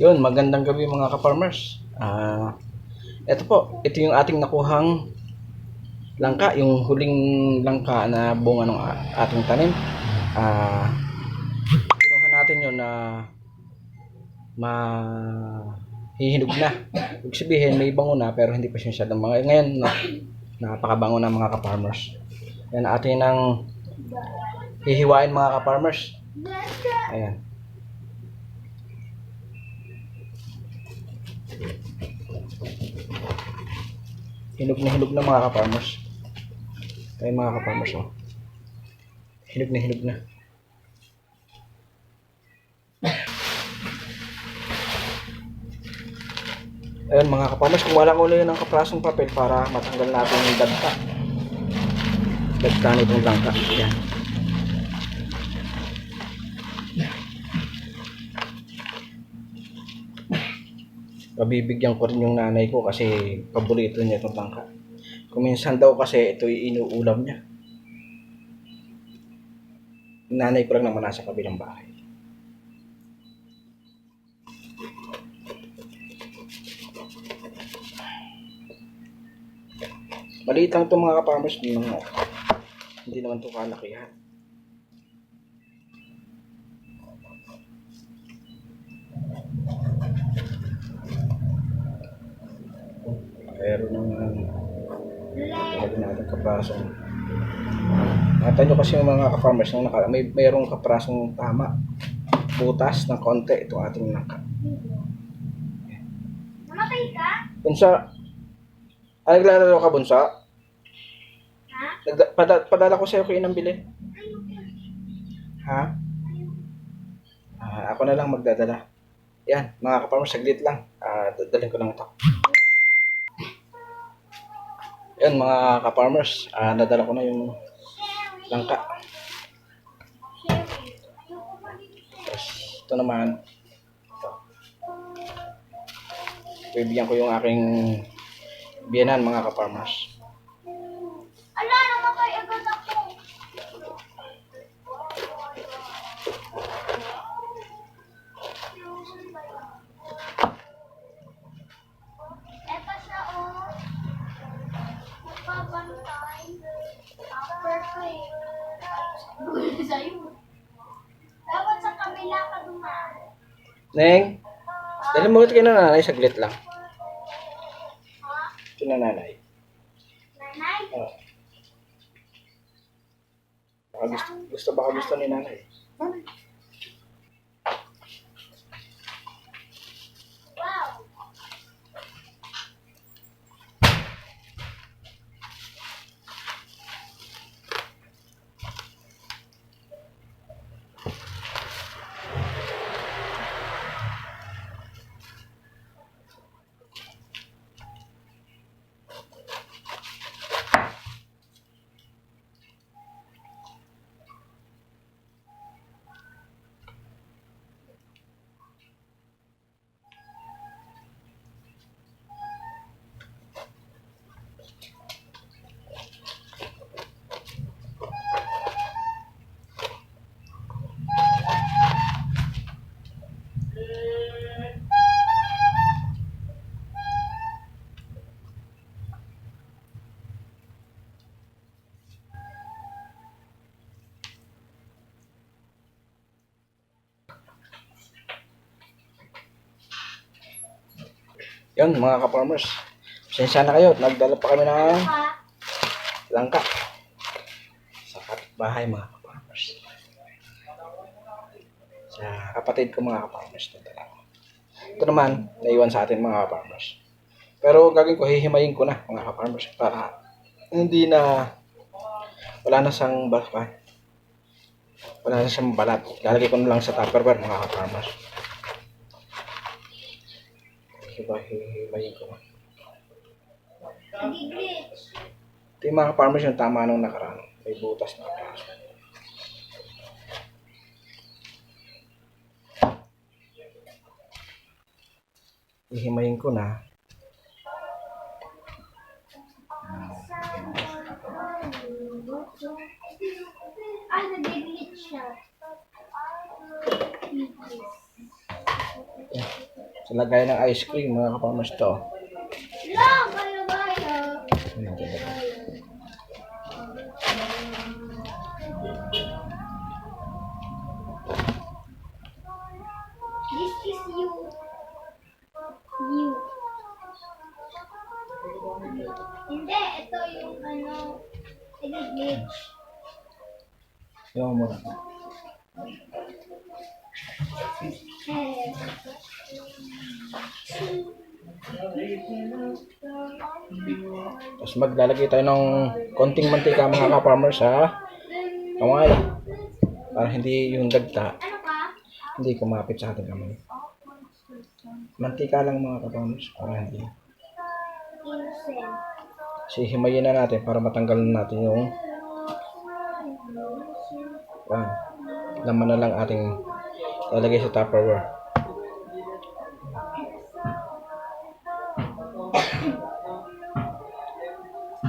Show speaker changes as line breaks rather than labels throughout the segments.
Yun, magandang gabi mga ka-farmers. Ah, ito po, ito yung ating nakuhang langka, yung huling langka na bunga ng ating tanim. Ah, kinuha natin yun na ma hihinog na. Ibig sabihin, may bango na pero hindi pa siya masyadong mga. Ngayon, na, napakabango na mga ka-farmers. Yan atin ang hihiwain mga ka-farmers. Ayan. Hinog na hinog na mga ka-farmers. Tayo mga ka-farmers oh. Hinog na hinog na. Ayun mga ka-farmers, kung wala ulit ng kaprasong papel para matanggal natin yung dagta. Dagta nitong langka. Yan. Pabibigyan ko rin yung nanay ko kasi paborito niya itong langka. Kuminsan daw kasi ito inuulam niya. Nanay ko lang naman nasa kabilang bahay. Maliit lang itong mga ka-farmers. Mga, hindi naman ito kalakihan. Meron ng Lagi natin kaprasong. Nakita nyo kasi yung mga ka-farmers nung naka, may mayroong kaprasong tama. Butas ng konti itong ating naka.
Namatay ka?
Bunsa, ay naglalaro ka bunsa?
Ha?
Nagda, pada, padala ko sa'yo kung inang bilhin. Ha? Ah, ako na lang magdadala. Yan, mga ka-farmers, saglit lang. Ah, dadalhin ko lang ito. Yan, mga ka-farmers, ah, nadala ko na yung langka. Tapos, ito naman. Bibigyan ko yung aking biyanan, mga ka-farmers.
Dapat sa kabila ka dumaan.
Neng, dali mo ito kay nanay, saglit lang. Ito na nanay.
Nanay?
Oh. Baka gusto, gusto baka gusto ni nanay.
Wow.
Yun, mga ka-farmers. Pasensya na kayo, nagdala pa kami ng langka. Sa bahay mga ka-farmers. Sa kapatid ko mga ka-farmers. Ito naman, naiwan sa atin mga ka-farmers. Pero gagawin ko, hihimayin ko na mga ka-farmers para hindi na wala na siyang balat. Wala na siyang balat. Lalagay ko na lang sa tupperware mga ka-farmers. Diba, hihimayin ko. Ito yung mga farmers yung tama nung nakaraan. May butas na kapaso. Ihimayin ko na. Sa lagay ng ice cream, mga ka-farmers to.
La, kaya kaya.
Natin ito?
This is you. You. Hindi, ito yung ano, glitch.
Yung muna.
Eh.
Tapos maglalagay tayo ng konting mantika mga ka-farmers ha. Kamay. Para hindi yung dagta, hindi kumapit sa ating kamay. Mantika lang mga ka-farmers para hindi. Sihimayin na natin para matanggal na natin yung Yan. Laman na lang ating lalagay sa Tupperware.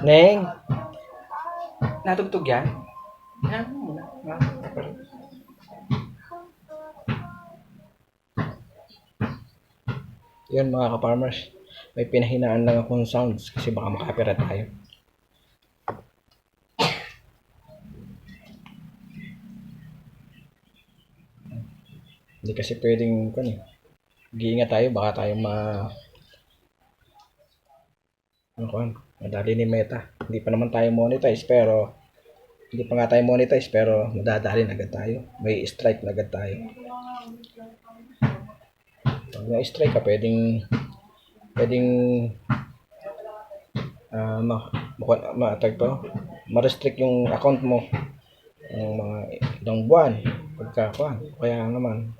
Neng! Natugtog yan? Yan muna. Nga, Tupperware. Yun mga ka-farmers. May pinahinaan lang akong sounds kasi baka makapira tayo. Hindi kasi pwedeng kan eh. Mag-iingat tayo baka tayo ma ano kan, madali ni Meta. Hindi pa naman tayo monetize pero hindi pa nga tayo monetize pero madadali na agad tayo. May strike na agad tayo. Pag na-strike ka, pwedeng pwedeng ah ma, ma, ma, tag to, ma-restrict yung account mo ng mga ilang buwan pagka kuan. Kaya naman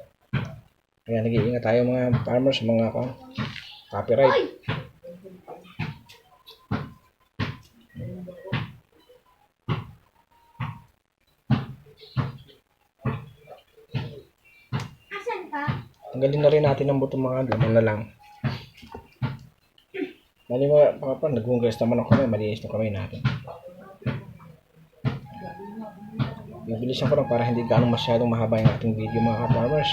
kaya nag-iingat tayo mga farmers mga kuan. Copyright. Tanggalin na rin natin ang buto mga laman na lang. Mali mga mga pa, nag-congress naman ako kami, malinis na kamay natin. Bibilisan ko lang para hindi ganong masyadong mahaba yung ating video mga ka-farmers.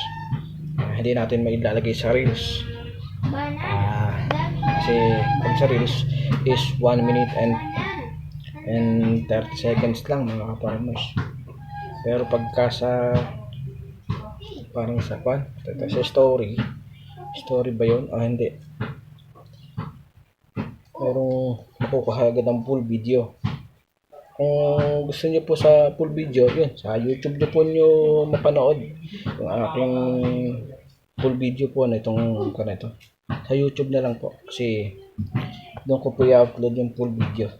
Ah, hindi natin mailalagay sa reels.
Dami.
kasi pag sa reels is 1 minute and and 30 seconds lang mga ka-farmers. Pero pagka sa parang sa kwan, sa story, story ba yun? Ah, hindi. Pero makukuha agad ang full video. Kung gusto niyo po sa full video, yun, sa YouTube niyo po niyo mapanood yung aking full video po na itong kwan ito. Sa YouTube na lang po kasi doon ko po i-upload yung full video.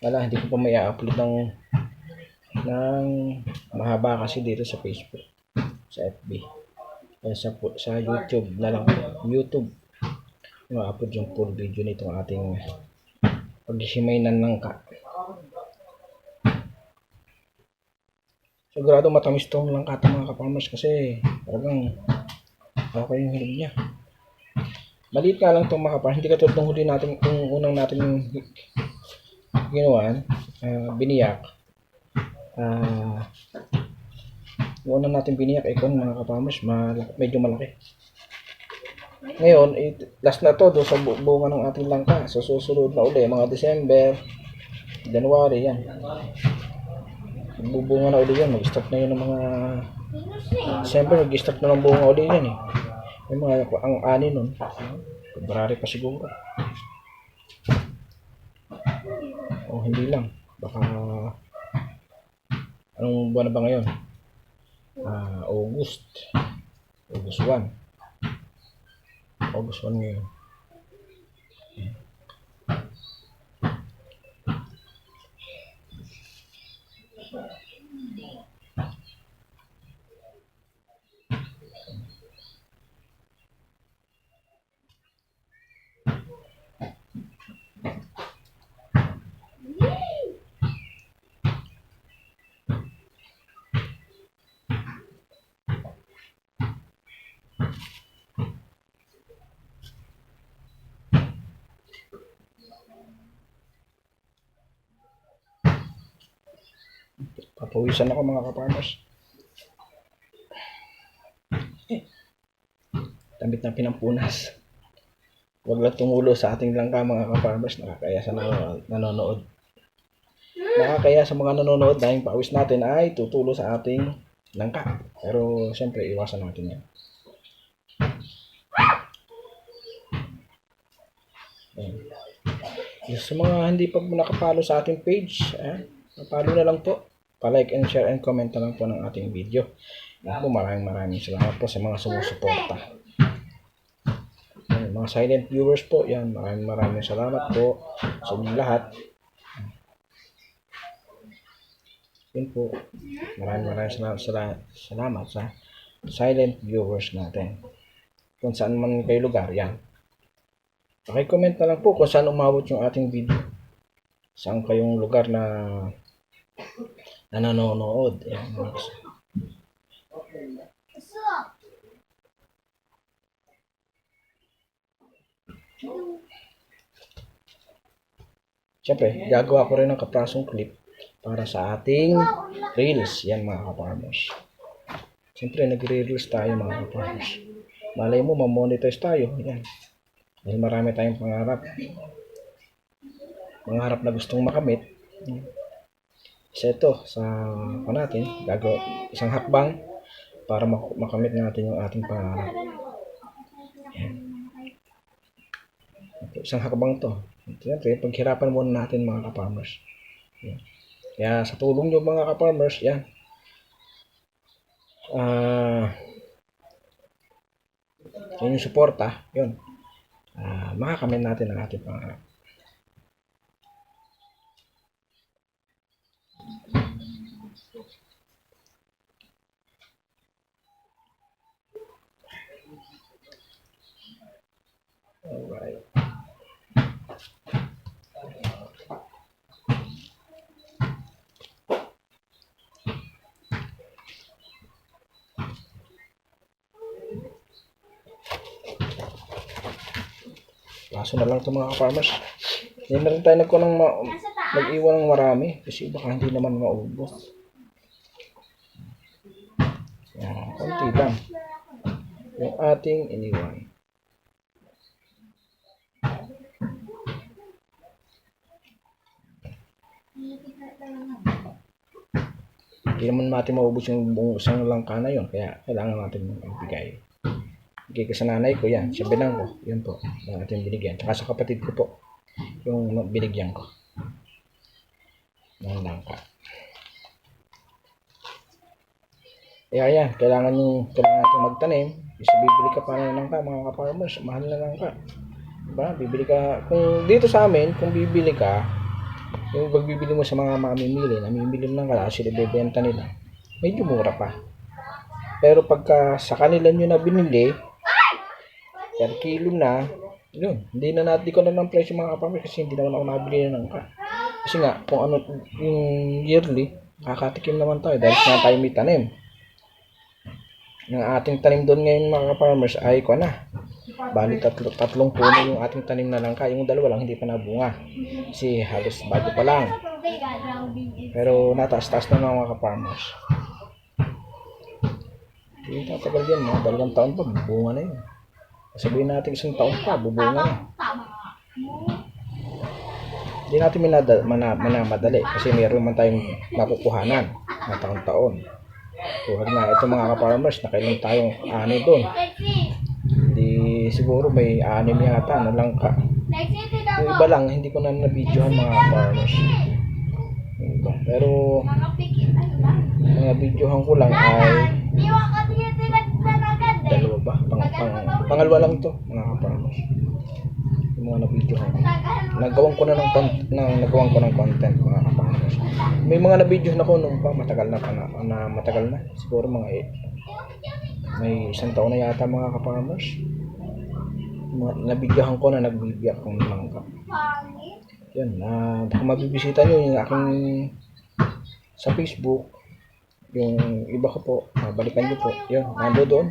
Wala, hindi ko pa may upload ng ng mahaba kasi dito sa Facebook, sa FB. Kaya sa, sa YouTube na lang. YouTube. Ma-upload yung full video nitong ating paghihimay ng langka. Sigurado matamis tong langka ng mga kaparmers kasi talagang okay yung hilig niya. Maliit nga lang itong mga kaparmers. Hindi katulad ng huli natin, yung unang natin ginawa, ah, biniyak. Ah, yung una natin biniyak ikon mga kapamers, malaki, medyo malaki. Ngayon, it, last na to doon sa bu- bunga ng ating langka. So, susunod na uli, mga December, January, yan. Bubunga na uli yan. Mag-start na yun ng mga. December, nag-start na ng bunga uli yan eh. Yung mga, ang ani nun, February pa siguro. O hindi lang. Baka, anong buwan na ba ngayon? Ah, August. August 1. August 1 ngayon. Papawisan ako mga kaparmers. gamit na pinampunas. Huwag lang tumulo sa ating langka mga ka-farmers. Nakakaya sa nanonood. Nakakaya sa mga nanonood dahil pawis natin ay tutulo sa ating langka. Pero siyempre iwasan natin yan. Ayan. Yung Sa mga hindi pa po nakapalo sa ating page, eh, napalo na lang po. Pa-like and share and comment na lang po ng ating video. Po, maraming maraming salamat po sa mga sumusuporta. Yan, mga silent viewers po, yan, maraming maraming salamat po sa inyong lahat. Yun po, maraming maraming salamat, salamat, salamat sa silent viewers natin. Kung saan man kayo lugar, yan. Pakicomment na lang po kung saan umabot yung ating video. Saan kayong lugar na na nanonood. Yan.
Stop.
Siyempre, gagawa ko rin ng kaprasong clip para sa ating reels. Yan mga ka-farmers. Siyempre, nagre-reels tayo mga ka-farmers. Malay mo, mamonetize tayo. Yan. Dahil marami tayong pangarap. Pangarap na gustong makamit. Isa ito sa pa natin, gagawa isang hakbang para mak- makamit natin yung ating pangarap. Yan. Isang hakbang to. Siyempre, paghirapan muna natin mga ka-farmers. Yan. Kaya sa tulong nyo mga ka-farmers, yan. Ah, uh, yung suporta, yun. Ah, makakamit natin ang ating pangarap. Kaso na lang ito mga farmers. Hindi na rin tayo nagko ng nag-iwan ng marami kasi baka hindi naman maubos. Yan, konti lang. Yung ating iniwan. Hindi naman natin maubos yung buong isang langka na yun. Kaya kailangan natin magbigay. Bigay ko sa nanay ko yan. Sa binang ko. Yun po. Na natin binigyan. Tsaka sa kapatid ko po. Yung binigyan ko. Ng langka. Kaya yan. Kailangan yung kailangan natin magtanim. Kasi bibili ka pa ng langka mga ka-farmers. Mahal na langka. Diba? Bibili ka. Kung dito sa amin, kung bibili ka, yung pagbibili mo sa mga mamimili, namimili lang ka, sila bebenta nila, medyo mura pa. Pero pagka sa kanila nyo na binili, per kilo na, yun, hindi na natin ko na ng presyo mga kapamilya kasi hindi naman ako nabili ng ka. Kasi nga, kung ano yung yearly, kakatikim naman tayo dahil nga tayo may tanim. Yung ating tanim doon ngayon mga ka-farmers ay ko na. Bali tatlo, tatlong puno yung ating tanim na langka. Yung dalawa lang hindi pa nabunga. Kasi halos bago pa lang. Pero nataas-taas na mga ka-farmers. Hindi tatagal yan, mga dalawang taon pa, bubunga na yun. Sabihin natin isang taon pa, bubunga na. Hindi natin minada, mana, manamadali kasi meron man tayong makukuhanan na taon-taon. Tulad nga ito mga ka-farmers, nakailan tayong ani doon. Hindi siguro may anim yata na lang ka. Yung iba lang, hindi ko na na-videohan mga ka-farmers. Pero
ano
mga videohan ko lang ay
Nanay! Iwan ka tinitinag na agad eh.
dalawa ba? Pang, pang, pangalawa lang to mga ka-farmers. Yung mga na-videohan ko.
Tagal mo.
Nagawan ko na ng, con- na, nagawan ko ng content mga ka-farmers. May mga na-video na ko nung pa, matagal na na, na matagal na. Siguro mga eh, may isang taon na yata mga ka-farmers. Mga, nabigyahan ko na nagbibiyak ng.
Pangit.
Yan, na kung mabibisita nyo yung aking sa Facebook, yung iba ko po, ah, balikan nyo po. Yan, nando doon.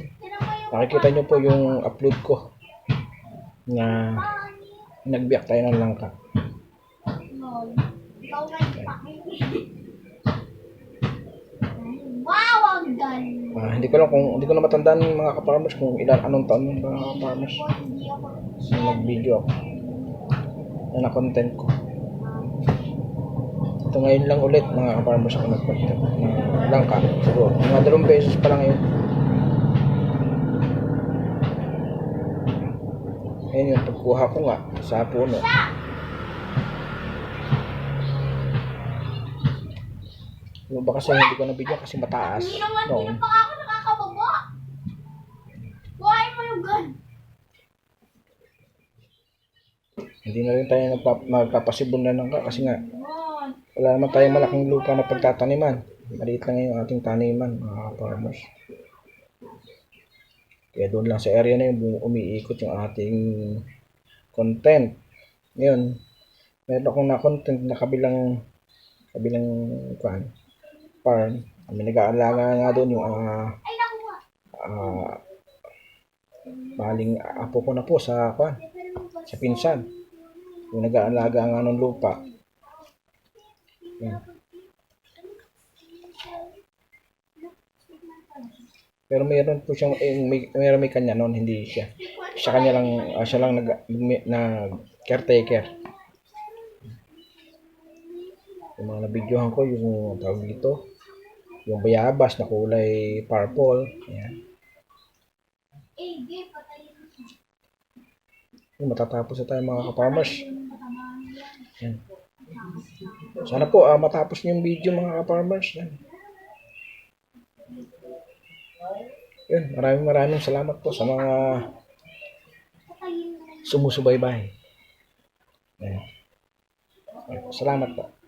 Makikita nyo po yung upload ko na nagbiyak tayo ng langka.
Wow, ang galing.
Ah, hindi ko lang kung hindi ko na matandaan yung mga ka-farmers kung ilan anong taon yung mga
ako
na nag-video ako na na-content ko. Ito ngayon lang ulit mga ka-farmers ako nag-content na langka. Siguro, mga dalawang beses pa lang yun. Ngayon yung pagkuha ko nga sa puno. Yung ba kasi hindi ko na video kasi mataas.
Hindi naman, hindi pa ako nakakababa. Buhay mo yung gun.
Hindi na rin tayo na lang ka kasi nga wala naman tayong malaking lupa na pagtataniman. Maliit lang yung ating taniman, mga farmers. Kaya doon lang sa area na yun, umiikot yung ating content. Ngayon, meron akong na-content na kabilang kabilang kuan, farm. Kami nag-aalaga nga doon yung
nakuha.
ah, maling apo ko na po sa kuan, sa pinsan. Yung nag-aalaga nga ng lupa. Yan. Pero mayroon po siyang eh, may mayroon may kanya noon, hindi siya. Sa kanya lang ah, siya lang nag na caretaker. Yung mga nabidyohan ko yung tawag dito, yung bayabas na kulay purple. Ayan.
Siya.
Matatapos na tayo mga ka-farmers. Yan. Sana po ah, matapos niyo yung video mga ka-farmers. Yan. Yun, maraming maraming salamat po sa mga sumusubaybay. Yan. Salamat po.